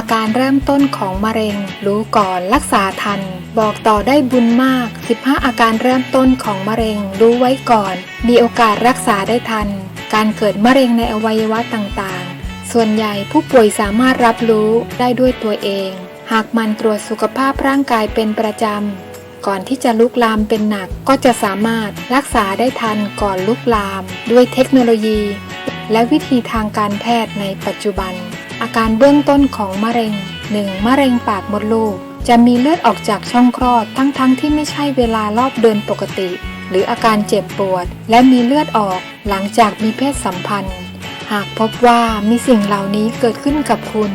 อาการเริ่มต้นของมะเร็ง รู้ก่อนรักษาทัน บอกต่อได้บุญมาก 15 อาการเริ่มต้นของมะเร็ง รู้ไว้ก่อน มีโอกาสรักษาได้ทัน การเกิดมะเร็งในอวัยวะต่างๆ ส่วนใหญ่ผู้ป่วยสามารถรับรู้ได้ด้วยตัวเอง หากมันตรวจสุขภาพร่างกายเป็นประจำ ก่อนที่จะลุกลามเป็นหนักก็จะสามารถรักษาได้ทันก่อนลุกลาม ด้วยเทคโนโลยี และวิธีทางการแพทย์ในปัจจุบัน อาการเบื้องต้นของมะเร็ง 1. มะเร็งปากมดลูก จะมีเลือดออกจากช่องคลอดทั้งๆทที่ไม่ใช่เวลารอบเดินปกติ หรืออาการเจ็บปวด และมีเลือดออกหลังจากมีเพศสัมพันธ์ หากพบว่ามีสิ่งเหล่านี้เกิดขึ้นกับคุณ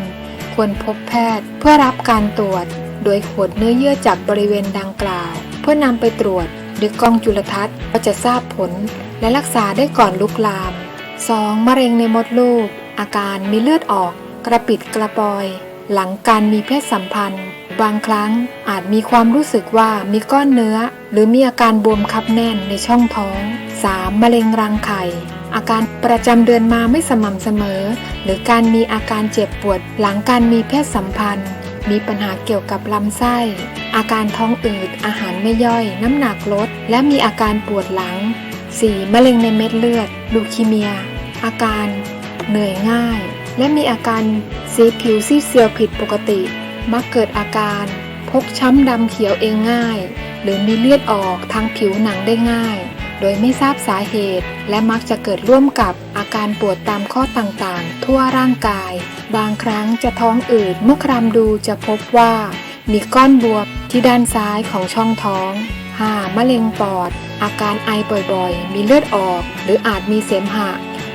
ควรพบแพทย์เพื่อรับการตรวจ โดยขวดเนื้อเยื่อจากบริเวณดังกล่าว เพื่อนำไปตรวจหรือกล้องจุลทรรศน์ก็จะทราบผล และรักษาได้ก่อนลุกลาม 2. มะเร็งในมดลูก อาการมีเลือดออก กระปิดกระปอย หลังการมีเพศสัมพันธ์ บางครั้งอาจมีความรู้สึกว่ามีก้อนเนื้อ หรือมีอาการบวมคับแน่นในช่องท้อง 3. มะเร็งรังไข่ อาการประจำเดือนมาไม่สม่ำเสมอ หรือการมีอาการเจ็บปวด หลังการมีเพศสัมพันธ์ มีปัญหาเกี่ยวกับลำไส้ อาการท้องอืด อาหารไม่ย่อย น้ำหนักลด และมีอาการปวดหลัง 4. มะเร็งในเม็ดเลือด ลูคีเมีย อาการ เหนื่อยง่าย และมีอาการสีผิวซีดเซียวผิดปกติ มักเกิดอาการพกช้ำดำเขียวเองง่าย หรือมีเลือดออกทางผิวหนังได้ง่าย โดยไม่ทราบสาเหตุ และมักจะเกิดร่วมกับอาการปวดตามข้อต่างๆ ทั่วร่างกาย บางครั้งจะท้องอืดเมื่อคลำดูจะพบว่า มีก้อนบวมที่ด้านซ้ายของช่องท้อง 5. มะเร็งปอด อาการไอบ่อยๆ มีเลือดออก หรืออาจมีเสมหะ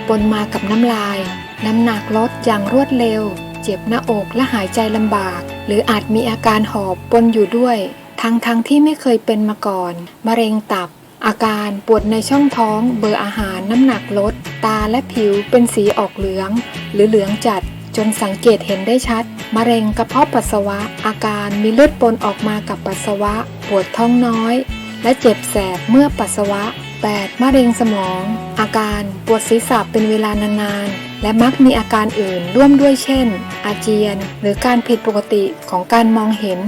ปนมากับน้ำลาย น้ำหนักลดอย่างรวดเร็ว เจ็บหน้าอกและหายใจลำบาก หรืออาจมีอาการหอบปนอยู่ด้วย ทั้งๆทที่ไม่เคยเป็นมาก่อน มะเร็งตับ อาการปวดในช่องท้อง เบอร์อาหารน้ำหนักลด ตาและผิวเป็นสีออกเหลือง หรือเหลืองจัด จนสังเกตเห็นได้ชัด มะเร็งกระเพาะปัสสาวะ อาการมีเลือดปนออกมากับปัสสาวะ ปวดท้องน้อย และเจ็บแสบเมื่อปัสสาวะ 8. มะเร็งสมอง อาการปวดศีรษะเป็นเวลานานๆ และมักมีอาการอื่นร่วมด้วยเช่น อาเจียน หรือการผิดปกติของการมองเห็น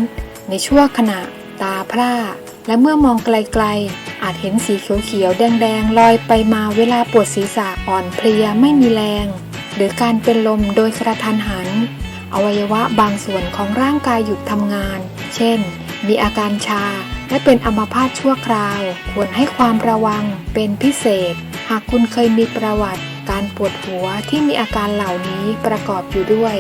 ในช่วงขณะ ตาพร่า และเมื่อมองไกลๆ อาจเห็นสีเขียวๆ แดงๆ ลอยไปมาเวลาปวดศีรษะอ่อนเพลียไม่มีแรง หรือการเป็นลมโดยกระทันหัน อวัยวะบางส่วนของร่างกายหยุดทำงาน เช่น มีอาการชาและเป็นอัมพาตชั่วคราว ควรให้ความระวังเป็นพิเศษ หากคุณเคยมีประวัติ การปวดหัวที่มีอาการเหล่านี้ประกอบอยู่ด้วย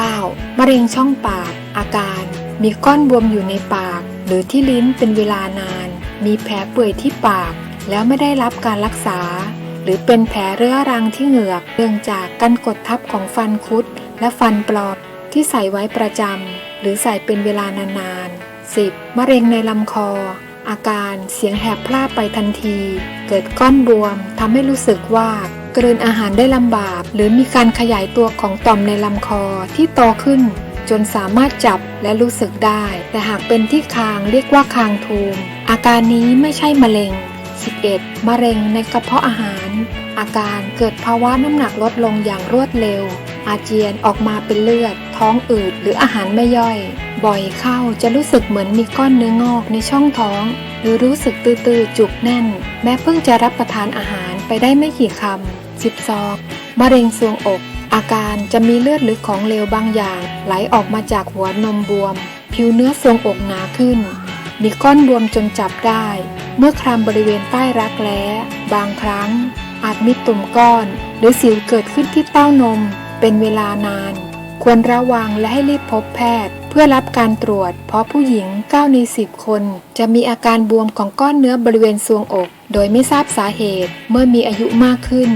9. มะเร็งช่องปาก อาการ มีก้อนบวมอยู่ในปาก หรือที่ลิ้นเป็นเวลานาน มีแผลเปื่อยที่ปาก แล้วไม่ได้รับการรักษา หรือเป็นแผลเรื้อรังที่เหงือกเนื่องจากการกดทับของฟันคุด และฟันปลอมที่ใส่ไว้ประจำหรือใส่เป็นเวลานานๆ 10. มะเร็งในลำคอ อาการเสียงแหบพร่าไปทันที เกิดก้อนบวมทำให้รู้สึกว่า กลืนอาหารได้ลำบาก หรือมีการขยายตัวของต่อมในลำคอที่โตขึ้น จนสามารถจับและรู้สึกได้ แต่หากเป็นที่คางเรียกว่าคางทูม อาการนี้ไม่ใช่มะเร็ง 11. มะเร็งในกระเพาะอาหาร อาการเกิดภาวะน้ำหนักลดลงอย่างรวดเร็ว อาเจียนออกมาเป็นเลือด ท้องอืดหรืออาหารไม่ย่อย บ่อยเข้าจะรู้สึกเหมือนมีก้อนเนื้องอกในช่องท้อง หรือรู้สึกตื้อๆจุกแน่น แม้เพิ่งจะรับประทานอาหารไปได้ไม่กี่คำ 12. มะเร็งซวงอก อาการจะมีเลือดหรือของเหลวบางอย่าง ไหลออกมาจากหัวนมบวม ผิวเนื้อซวงอกหนาขึ้น มีก้อนบวมจนจับได้ เมื่อคลำบริเวณใต้รักแร้ บางครั้ง อาจมีตุ่มก้อน หรือสิวเกิดขึ้นที่เต้านม เป็นเวลานาน ควรระวังและให้รีบพบแพทย์ เพื่อรับการตรวจ เพราะผู้หญิง 9 ใน 10 คน จะมีอาการบวมของก้อนเนื้อบริเวณซวงอก โดยไม่ทราบสาเหตุเมื่อมีอายุมากขึ้น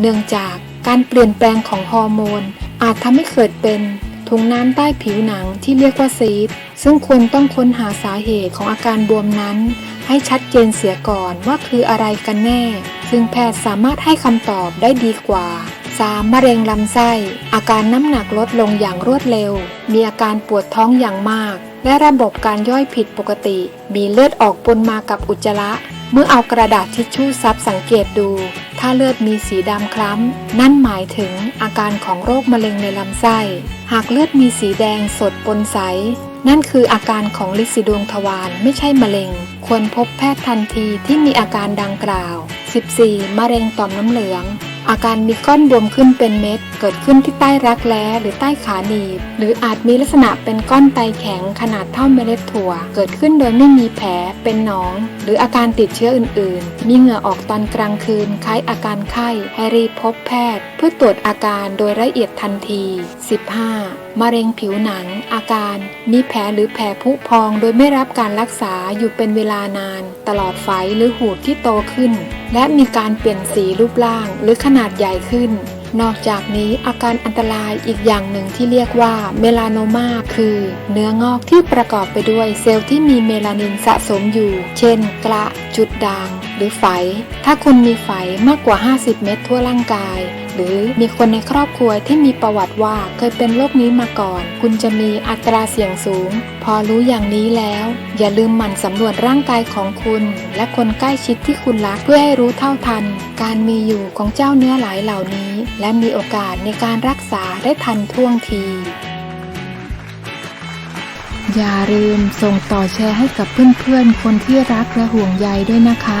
เนื่องจากการเปลี่ยนแปลงของฮอร์โมน อาจทำให้เกิดเป็นถุงน้ำใต้ผิวหนังที่เรียกว่าซีสซึ่งควรต้องค้นหาสาเหตุของอาการบวมนั้น ให้ชัดเจนเสียก่อนว่าคืออะไรกันแน่ ซึ่งแพทย์สามารถให้คำตอบได้ดีกว่า 3. มะเร็งลำไส้ อาการน้ำหนักลดลงอย่างรวดเร็ว มีอาการปวดท้องอย่างมาก และระบบการย่อยผิดปกติ มีเลือดออกปนมากับอุจจาระ เมื่อเอากระดาษทิชชู่ซับสังเกตดู ถ้าเลือดมีสีดำคล้ำ นั่นหมายถึงอาการของโรคมะเร็งในลำไส้ หากเลือดมีสีแดงสดปนใส นั่นคืออาการของลิซิดวงทวารไม่ใช่มะเร็ง ควรพบแพทย์ทันทีที่มีอาการดังกล่าว 14. มะเร็งต่อมน้ำเหลือง อาการมีก้อนบวมขึ้นเป็นเม็ด เกิดขึ้นที่ใต้รักแร้หรือใต้ขาหนีบ หรืออาจมีลักษณะเป็นก้อนไตแข็งขนาดเท่าเมล็ดถั่ว เกิดขึ้นโดยไม่มีแผลเป็นหนอง หรืออาการติดเชื้ออื่น ๆ มีเหงื่อออกตอนกลางคืน คล้ายอาการไข้ให้รีบพบแพทย์ เพื่อตรวจอาการโดยละเอียดทันที 15. มะเร็งผิวหนัง อาการ มีแผลหรือแผลผุพอง โดยไม่รับการรักษาอยู่เป็นเวลานาน ตลอดไฟหรือหูดที่โตขึ้นและมีการเปลี่ยนสีรูปร่างหรือขนาดใหญ่ขึ้น นอกจากนี้อาการอันตรายอีกอย่างหนึ่งที่เรียกว่าเมลานโมาคือ เนื้องอกที่ประกอบไปด้วยเซลล์ที่มีเมลานินสะสมอยู่ เช่น กระจุดด่าง หรือไฝ ถ้าคุณมีไฝมากกว่า 50 เม็ดทั่วร่างกาย หรือมีคนในครอบครัวที่มีประวัติว่าเคยเป็นโรคนี้มาก่อน คุณจะมีอัตราเสี่ยงสูง พอรู้อย่างนี้แล้ว อย่าลืมหมั่นสำรวจร่างกายของคุณ และคนใกล้ชิดที่คุณรักเพื่อให้รู้เท่าทัน การมีอยู่ของเจ้าเนื้อหลายเหล่านี้ และมีโอกาสในการรักษาได้ทันท่วงทีอย่าลืมส่งต่อแชร์ให้กับเพื่อนๆ คนที่รักและห่วงใยด้วยนะคะ